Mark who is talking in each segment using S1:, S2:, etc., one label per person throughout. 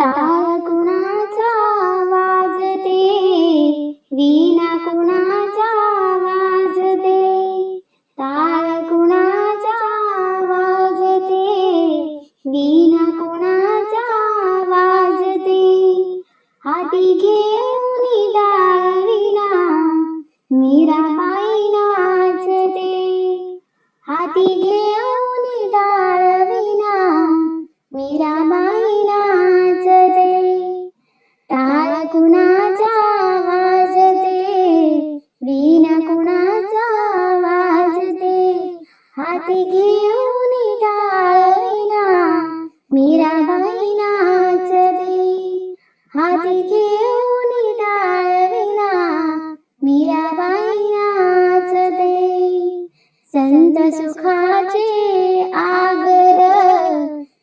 S1: टाळ कुणाचा वाजते? वीणा कुणाचा वाजते? टाळ कुणाचा वाजते? वीणा कुणाचा वाजते? हाती घेऊन टाळ विना मीराबाई नाचते. हाती घेऊन मीराबाई दे. संत सुखाचे आगर.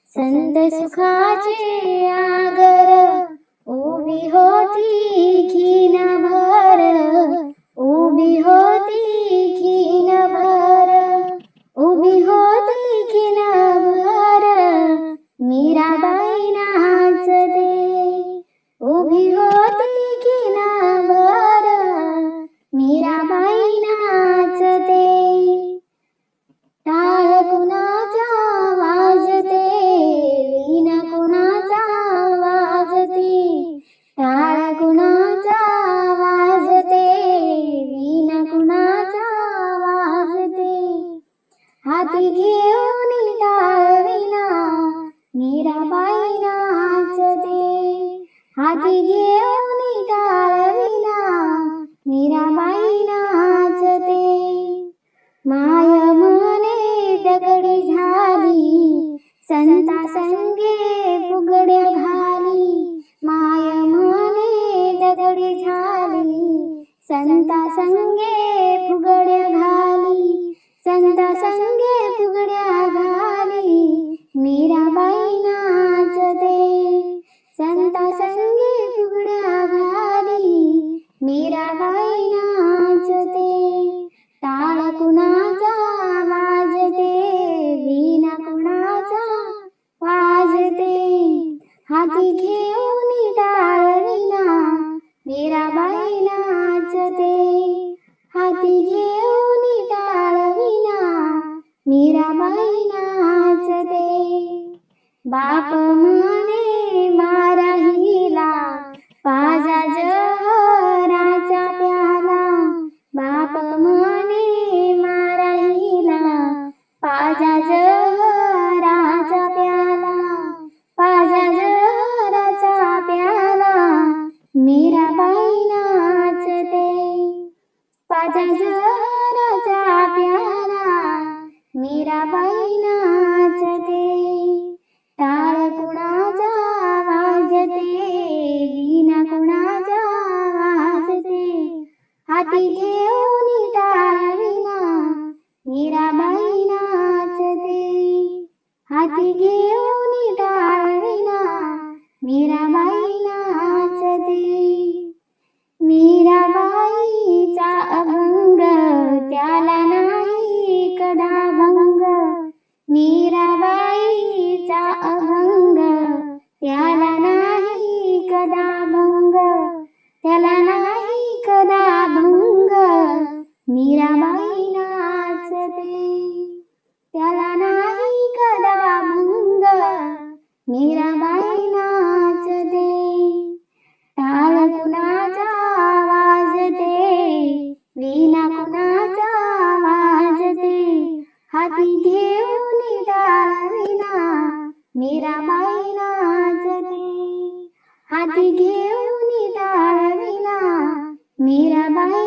S1: संत सुखाचे आगर. उभी होती खिनभर उभी होती हाती घेऊन टाळ विना मीराबाई नाचते माय म्हणे दगडी झाली. संता संगे फुगड्या घाली. माय म्हणे दगडी झाली. संता संगे फुगड्या घाली. संता संगे फुगड्या संगे फुगड्या घाली मीराबाई नाचते टाळ कुणाचा वाजते वीणा कुणाचा वाजते. हाती घेऊन टाळ विना मीराबाई नाचते. हाती घेऊन टाळ विना मीराबाई नाचते. बाप मा 家家 हाती घेऊन टाळ विना दे मीराबाईचा अभंग त्याला नाही कदा भंग. मीराबाईचा अभंग त्याला नाही कदा भंग. त्याला नाही कदा भंग. मीराबाई मीराबाई नाचते टाळ कुणाचा वाजते वीणा कुणाचा वाजते हाती घेऊन टाळ विना मीराबाई नाचते हाती घेऊन टाळ विना मीराबाई